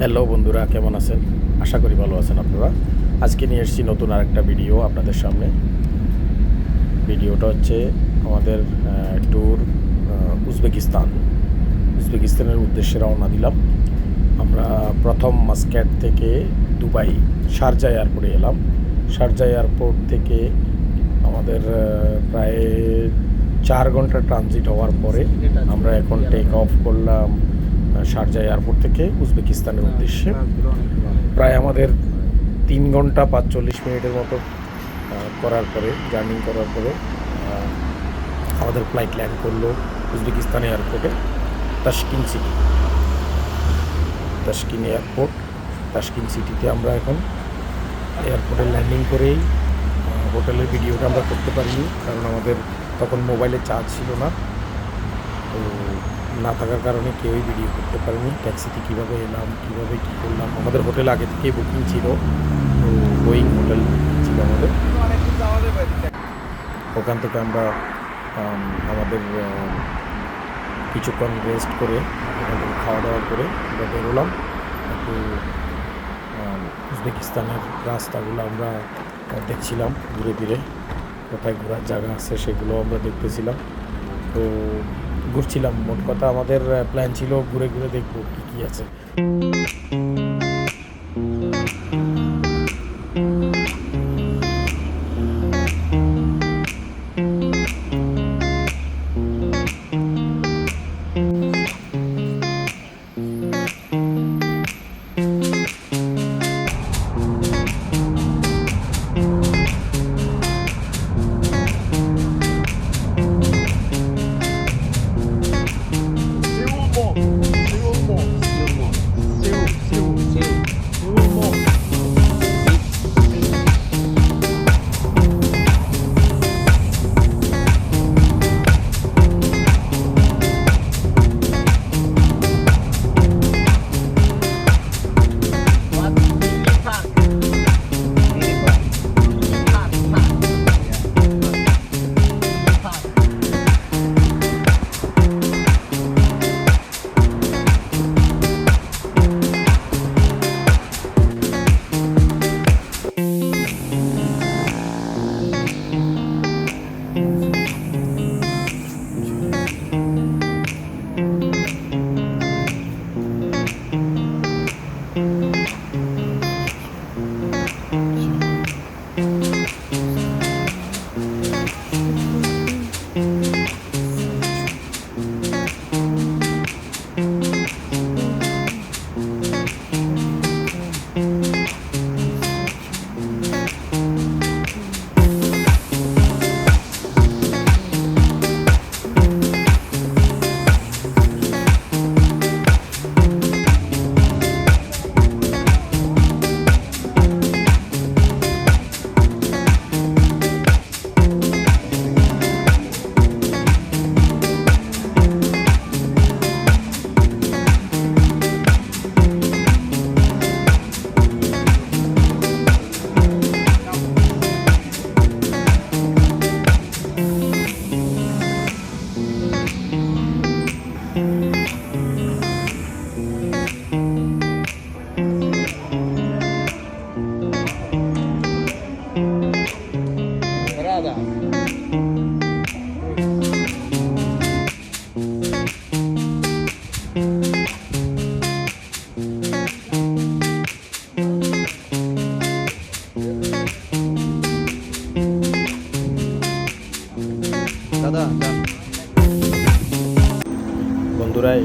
Hello বন্ধুরা, কেমন আছেন? আশা করি ভালো আছেন আপনারা। আজকে নিয়ে এসেছি নতুন আরেকটা ভিডিও আপনাদের সামনে। ভিডিওটা হচ্ছে আমাদের ট্যুর উজবেকিস্তান। উজবেকিস্তানের উদ্দেশ্যে রওনা দিলাম। আমরা প্রথম মাস্ক্যাট থেকে দুবাই শারজা এয়ারপোর্টে এলাম। শারজা এয়ারপোর্ট থেকে আমাদের প্রায় চার ঘণ্টা ট্রানজিট হওয়ার পরে আমরা এখন টেক অফ করলাম। শারজা এয়ারপোর্ট থেকে উজবেকিস্তানের উদ্দেশ্যে। প্রায় আমাদের তিন ঘণ্টা পাঁচচল্লিশ মিনিটের মতো করার পরে জার্নি করার পরে আমাদের ফ্লাইট ল্যান্ড করল উজবেকিস্তান এয়ারপোর্টে Tashkent city Tashkent airport Tashkent সিটিতে আমরা এখন এয়ারপোর্টে ল্যান্ডিং করেই হোটেলের ভিডিওটা আমরা করতে পারিনি কারণ আমাদের তখন মোবাইলে চার্জ ছিল না। তো না থাকার কারণে কেউই ভিডিও করতে পারেনি। ট্যাক্সিতে কীভাবে এলাম, কীভাবে কী করলাম? আমাদের হোটেল আগে থেকেই বুকিং ছিল। তো বোয়িং হোটেল ছিল আমাদের। ওখান থেকে আমরা আমাদের কিছুক্ষণ রেস্ট করে খাওয়া দাওয়া করে আমরা বেরোলাম। একটু উজবেকিস্তানের রাস্তাগুলো আমরা দেখছিলাম ঘুরে ফিরে। কোথায় ঘোরার জায়গা আছে সেগুলো আমরা দেখতেছিলাম। তো ঘুরছিলাম। মোট কথা আমাদের প্ল্যান ছিল ঘুরে ঘুরে দেখব কী কী আছে।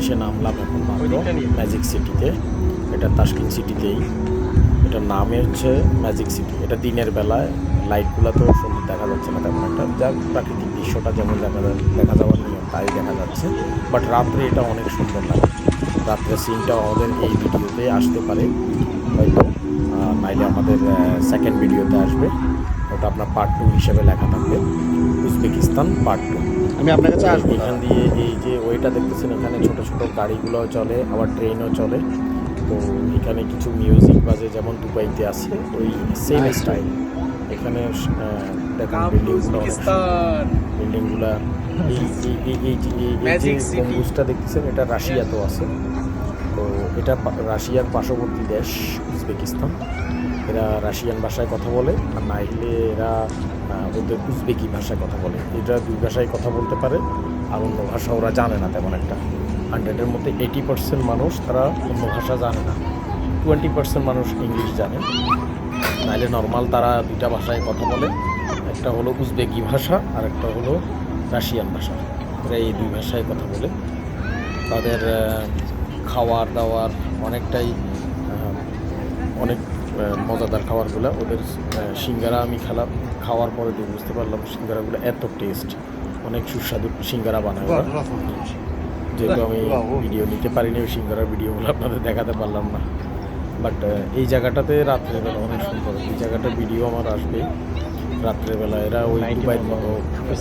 এসে নামলাম এখন ম্যাজিক সিটিতে এটা তাস্কিন সিটিতেই এটার নামে হচ্ছে ম্যাজিক সিটি এটা দিনের বেলায় লাইটগুলো তো সুন্দর দেখা যাচ্ছে না তেমন একটা। যা প্রাকৃতিক দৃশ্যটা যেমন দেখা যায় দেখা যাওয়ার নিয়ম তাই দেখা যাচ্ছে। বাট রাত্রে এটা অনেক সুন্দর লাগে। রাত্রে সিনটাও আমাদের এই ভিডিওতে আসতে পারে। হয়তো নাইলে আমাদের সেকেন্ড ভিডিওতে আসবে। ওটা আপনার পার্ট টু হিসেবে লেখা থাকবে। উজবেকিস্তান পার্ট টু আমি আপনার কাছে আসব। এখান দিয়ে এই যে ওইটা দেখতেছেন এখানে ছোট ছোট গাড়িগুলো চলে আবার ট্রেনও চলে। তো এখানে কিছু মিউজিক বাজে যেমন দুবাইতে আছে ওই সেম স্টাইল এখানে বিল্ডিংগুলো বিল্ডিংগুলা দেখতেছেন এটা রাশিয়াতেও আছে। তো এটা রাশিয়ার পার্শ্ববর্তী দেশ উজবেকিস্তান। এরা রাশিয়ান ভাষায় কথা বলে আর না হলে এরা ওদের উজবেকি ভাষায় কথা বলে। এটা দুই ভাষায় কথা বলতে পারে, আর অন্য ভাষা ওরা জানে না তেমন একটা। হান্ড্রেডের মধ্যে এইটি পার্সেন্ট মানুষ তারা অন্য ভাষা জানে না। টোয়েন্টি পার্সেন্ট মানুষ ইংলিশ জানে। নাহলে নর্মাল তারা দুইটা ভাষায় কথা বলে। একটা হলো উজবেকি ভাষা, আর একটা হলো রাশিয়ান ভাষা। এরা এই দুই ভাষায় কথা বলে। তাদের খাওয়ার দাওয়ার অনেকটাই অনেক মজাদার খাবারগুলো। ওদের সিঙ্গারা, আমি খেলাম। খাওয়ার পরে দিয়ে বুঝতে পারলাম সিঙ্গারাগুলো এত টেস্ট অনেক সুস্বাদু সিঙ্গারা বানায় ওরা। যেহেতু আমি ভিডিও নিতে পারিনি ওই সিঙ্গারার ভিডিওগুলো আপনাদের দেখাতে পারলাম না। বাট এই জায়গাটাতে রাত্রেবেলা অনেক সুন্দর। এই জায়গাটার ভিডিও আমার আসবে রাত্রেবেলা এরা ওই দুবাইয়ের মতো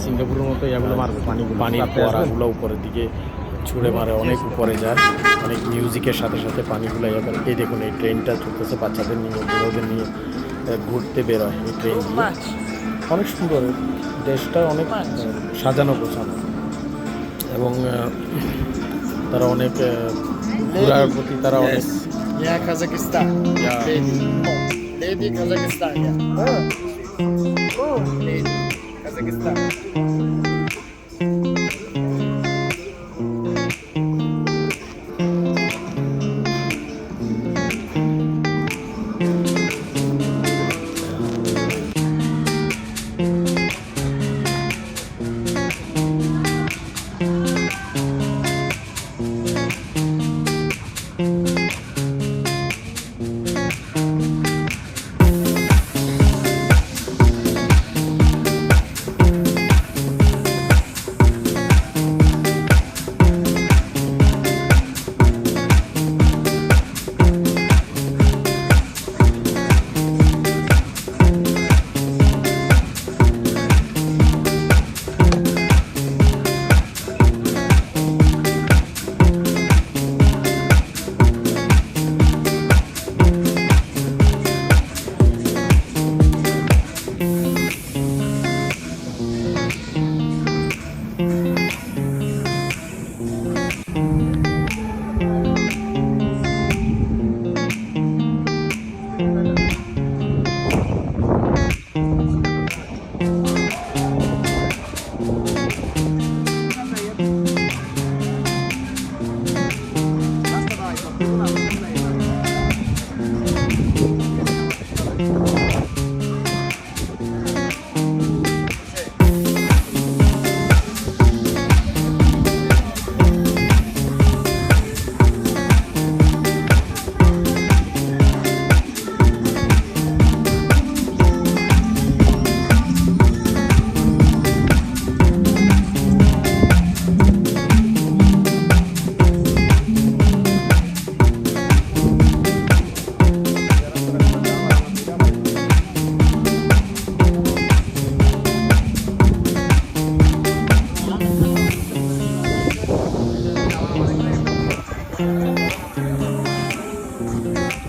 সিঙ্গাপুরের মতো এগুলো মারবে পানি পানির আসবে? ফোয়ারাগুলো উপরের দিকে ছুঁড়ে মারে অনেক উপরে যায়। অনেক মিউজিকের সাথে সাথে পানিগুলো ইয়ে করে এই দেখুন এই ট্রেনটা চলতেছে বাচ্চাদের নিয়ে বুড়োদের নিয়ে ঘুরতে বেরোয় এই ট্রেন দিয়ে। অনেক সুন্দর। দেশটা অনেক সাজানো গোছানো। এবং তারা অনেক প্রতি তারা অনেক Thank.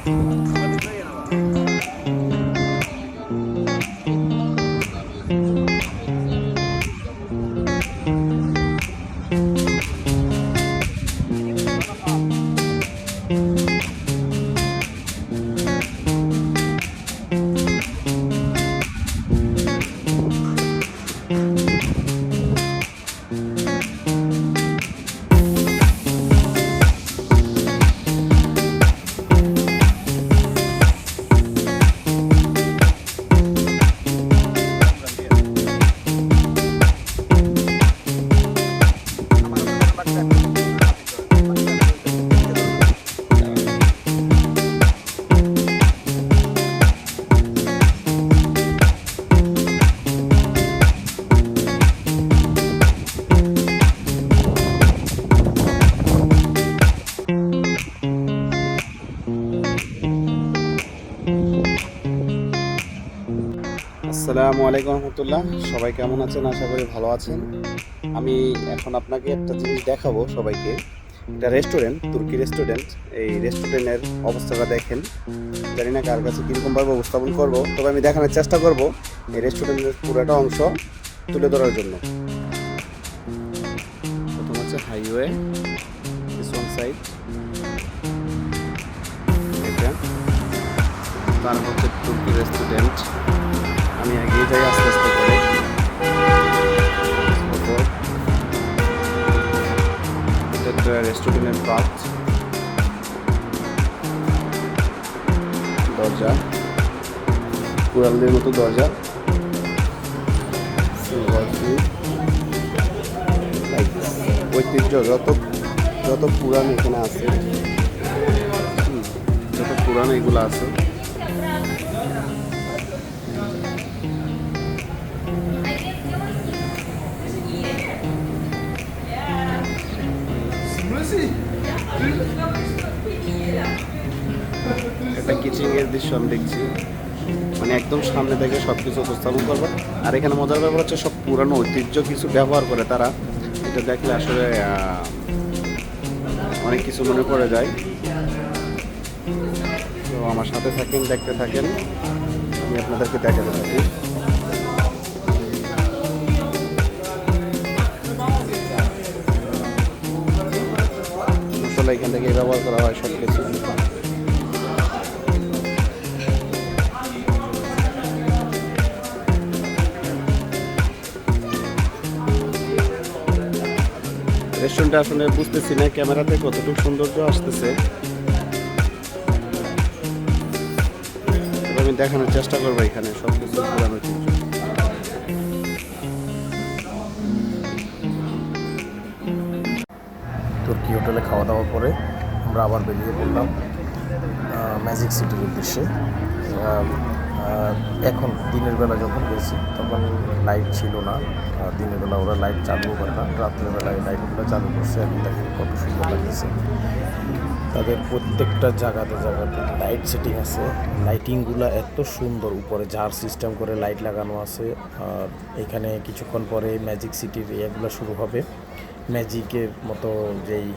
嗯 আসসালামু আলাইকুম রহমতুল্লাহ। সবাই কেমন আছেন? আশা করি ভালো আছেন। আমি এখন আপনাকে একটা জিনিস দেখাবো সবাইকে। একটা রেস্টুরেন্ট, তুর্কি রেস্টুরেন্ট। এই রেস্টুরেন্টের অবস্থাটা দেখেন। জানি না কার কাছে কীরকমভাবে উপস্থাপন করব, তবে আমি দেখানোর চেষ্টা করব এই রেস্টুরেন্টের পুরোটা অংশ তুলে ধরার জন্য। প্রথম হচ্ছে হাইওয়ে সাইড তার হচ্ছে তুর্কি রেস্টুরেন্ট। আমি এগিয়ে যাই আস্তে আস্তে করে। এটা রেস্টুরেন্টের দরজা কুড়ালদের মতো দরজা. ঐতিহ্য, যত যত পুরাণ এখানে আছে যত পুরাণ এগুলো আছে দৃশ্য আমি দেখছি। মানে একদম সামনে থেকে সব কিছু উপস্থাপন করব। আর এখানে মজার ব্যাপার হচ্ছে সব পুরানো ঐতিহ্য কিছু ব্যবহার করে তারা। এটা দেখলে আসলে অনেক কিছু মনে পড়ে যায়। তো আমার সাথে থাকেন, দেখতে থাকেন। আমি আপনাদেরকে দেখাতে থাকি। এখান থেকে ব্যবহার করা হয় সব কিছু রেস্টুরেন্টটা আসলে বুঝতেছি না ক্যামেরাতে কতটুকু সৌন্দর্য আসতেছে আমি দেখানোর চেষ্টা করব এখানে সব কিছু ঐতিহ্য। তুর্কি হোটেলে খাওয়া দাওয়া করে আমরা আবার বেরিয়ে পড়লাম ম্যাজিক সিটির উদ্দেশ্যে এখন দিনের বেলা যখন গেছি, তখন লাইট ছিল না। দিনের বেলা ওরা লাইট চালু করে না। রাত্রের বেলায় লাইটগুলো চালু করছে। এখন দেখেন কত সুন্দর লাগতেছে। তাদের প্রত্যেকটা জায়গাতে জায়গাতে লাইট সেটিং আছে। লাইটিংগুলো এত সুন্দর। উপরে ঝাড় সিস্টেম করে লাইট লাগানো আছে। আর এখানে কিছুক্ষণ পরে ম্যাজিক সিটির ইয়েগুলো শুরু হবে। ম্যাজিকের মতো যেই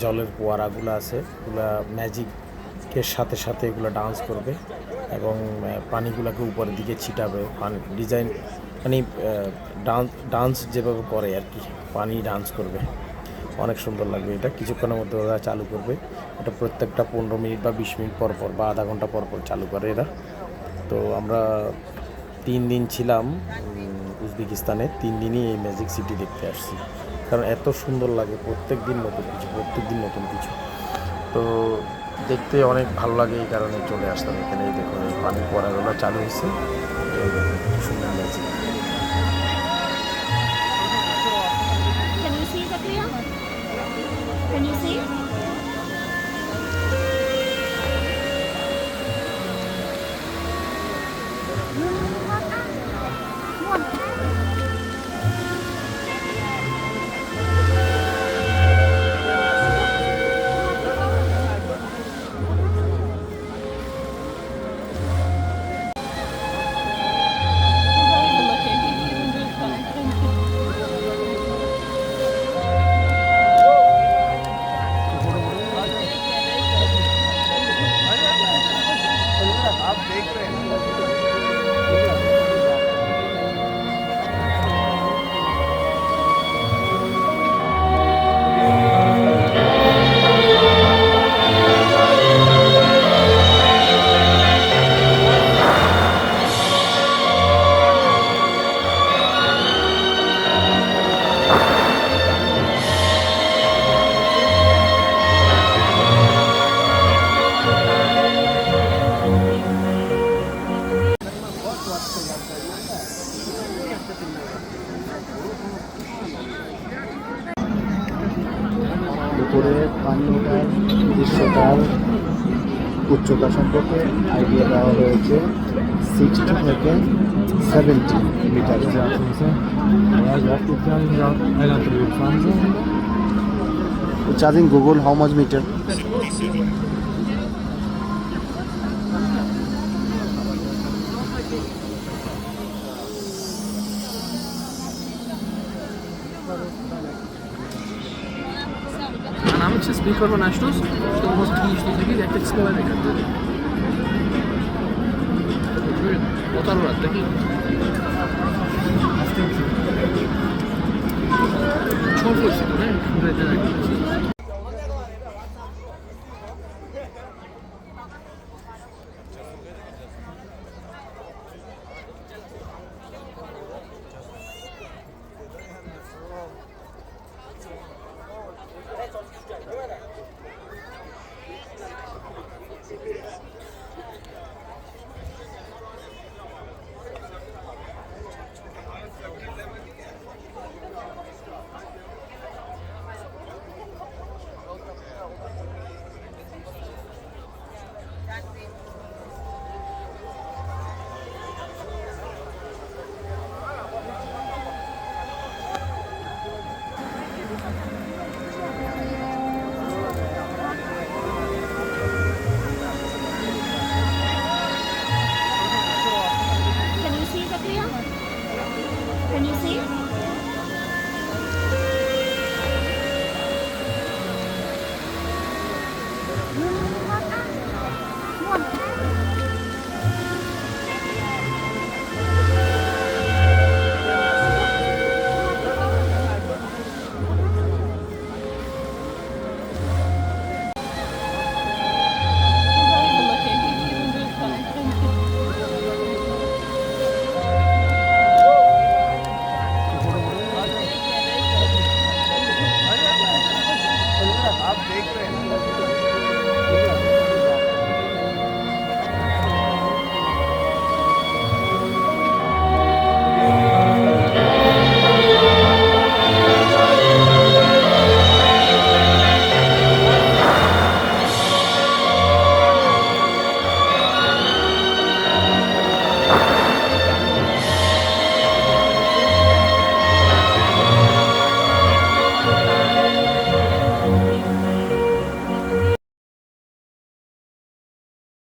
জলের পোয়ারাগুলো আছে এগুলা ম্যাজিকের সাথে সাথে এগুলো ডান্স করবে। এবং পানিগুলোকে উপরের দিকে ছিটাবে। পানি ডিজাইন মানে ডান্স ডান্স যেভাবে করে আর কি, পানি ডান্স করবে। অনেক সুন্দর লাগবে এটা। কিছুক্ষণের মধ্যে ওরা চালু করবে। এটা প্রত্যেকটা পনেরো মিনিট বা বিশ মিনিট পর পর বা আধা ঘণ্টা পর পর চালু করে এরা। তো আমরা তিন দিন ছিলাম উজবেকিস্তানে। তিন দিনই এই ম্যাজিক সিটি দেখতে আসছি। কারণ এত সুন্দর লাগে প্রত্যেক দিন নতুন কিছু প্রত্যেক দিন নতুন কিছু। তো দেখতে অনেক ভালো লাগে এই কারণে চলে আসতাম এখানে। দেখুন, এই পানি পড়াগুলো চালু হয়েছে। সুন্দর seventy metre charging Google how much meter নাম হচ্ছে স্পিকার বা নাস্টোস তো মোস্ট জিনিস থেকে একটা এক্সপ্লোর দেখা কত রাত দেখি ছ পয়সা তো হ্যাঁ Woo!